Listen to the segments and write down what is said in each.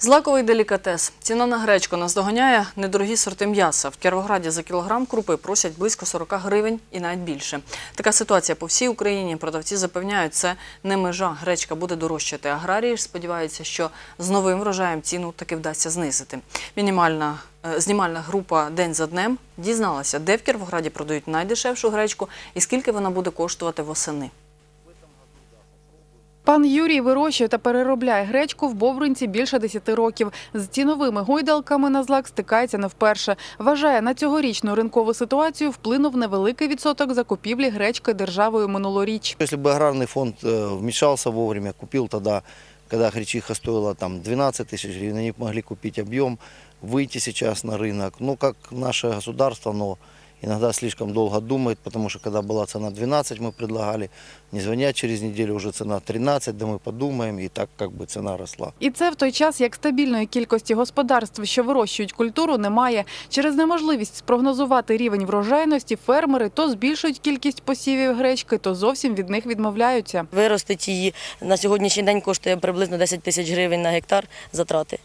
Злаковий делікатес. Ціна на гречку наздоганяє недорогі сорти м'яса. В Кіровограді за кілограм крупи просять близько 40 гривень і навіть більше. Така ситуація по всій Україні. Продавці запевняють, це не межа. Гречка буде дорожчати. Аграрії ж сподіваються, що з новим врожаєм ціну таки вдасться знизити. Мінімальна е, знімальна група день за днем дізналася, де в Кіровограді продають найдешевшу гречку і скільки вона буде коштувати восени. Пан Юрій вирощує та переробляє гречку в Бобринці більше 10 років. З ціновими гойдалками на злак стикається не вперше. Вважає, на цьогорічну ринкову ситуацію вплинув невеликий відсоток закупівлі гречки державою минулоріч. Если бы аграрный фонд э, вмешался вовремя, купил тогда, когда гречиха стоила там 12 тысяч гривен, они могли купить объем, выйти сейчас на рынок. Ну, как наше государство, но иногда слишком долго думает, потому что когда была цена 12, мы предлагали, не звонят через неделю, уже цена 13, да мы подумаем, и так как бы цена росла. І це в той час, як стабільної кількості господарств, що вирощують культуру, немає. Через неможливість спрогнозувати рівень врожайності фермери то збільшують кількість посівів гречки, то зовсім від них відмовляються. Виростить її на сьогоднішній день коштує приблизно 10 тисяч гривень на гектар затрати.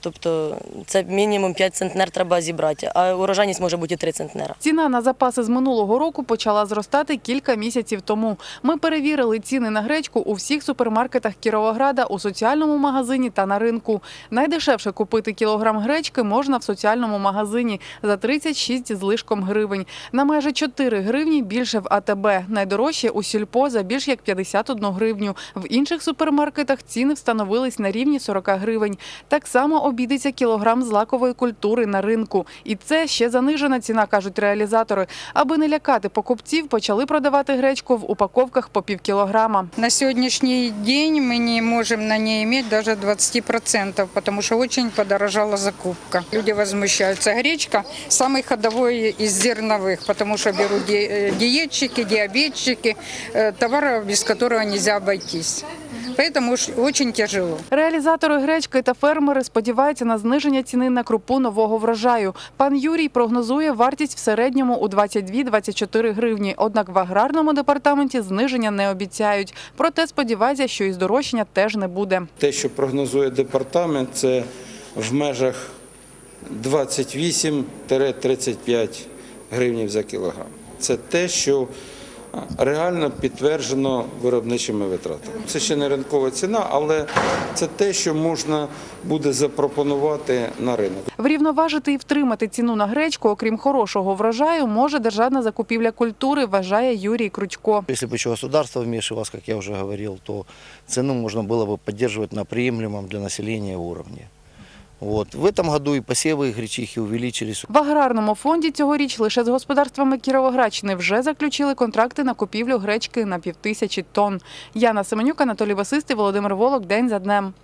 Тобто це мінімум 5 центнер треба зібрати, а урожайність може бути і 3 центнера. Ціна на запаси з минулого року почала зростати кілька місяців тому. Ми перевірили ціни на гречку у всіх супермаркетах Кіровограда, у соціальному магазині та на ринку. Найдешевше купити кілограм гречки можна в соціальному магазині за 36 з лишком гривень. На майже 4 гривні більше в АТБ. Найдорожче у сільпо за більш як 51 гривню. В інших супермаркетах ціни встановились на рівні 40 гривень. Так само обійдеться кілограм злакової культури на ринку. І це ще занижена ціна, кажуть реалізатори. Аби не лякати покупців, почали продавати гречку в упаковках по пів кілограма. На сегодняшний день мы не можем на ней иметь даже 20%, потому что очень подорожала закупка. Люди возмущаются. Гречка самый ходовой из зерновых, потому что берут ди- э, диетчики, диабетчики, э, товар, без которого нельзя обойтись. Поэтому уж очень тяжело. Реалізатори гречки та фермери сподіваються на зниження ціни на крупу нового врожаю. Пан Юрій прогнозує вартість в середньому у 22-24 гривні. Однак в аграрному департаменті зниження не обіцяють. Проте сподівається, що і здорожчання теж не буде. Те, що прогнозує департамент, це в межах 28-35 гривнів за кілограм. Це те, що реально підтверджено виробничими витратами. Це ще не ринкова ціна, але це те, що можна буде запропонувати на ринок. Врівноважити і втримати ціну на гречку, окрім хорошого врожаю, може державна закупівля культури, вважає Юрій Кручко. Если бы еще государство вмешивалось, как я уже говорил, то цену можно было бы поддерживать на приемлемом для населения уровне. Вот. В этом году і посіви і гречихи увеличились. В аграрному фонді цьогоріч лише з господарствами Кіровоградщини вже заключили контракти на купівлю гречки на півтисячі тонн. Яна Семенюк, Анатолій Басистий, Володимир Волок. День за днем.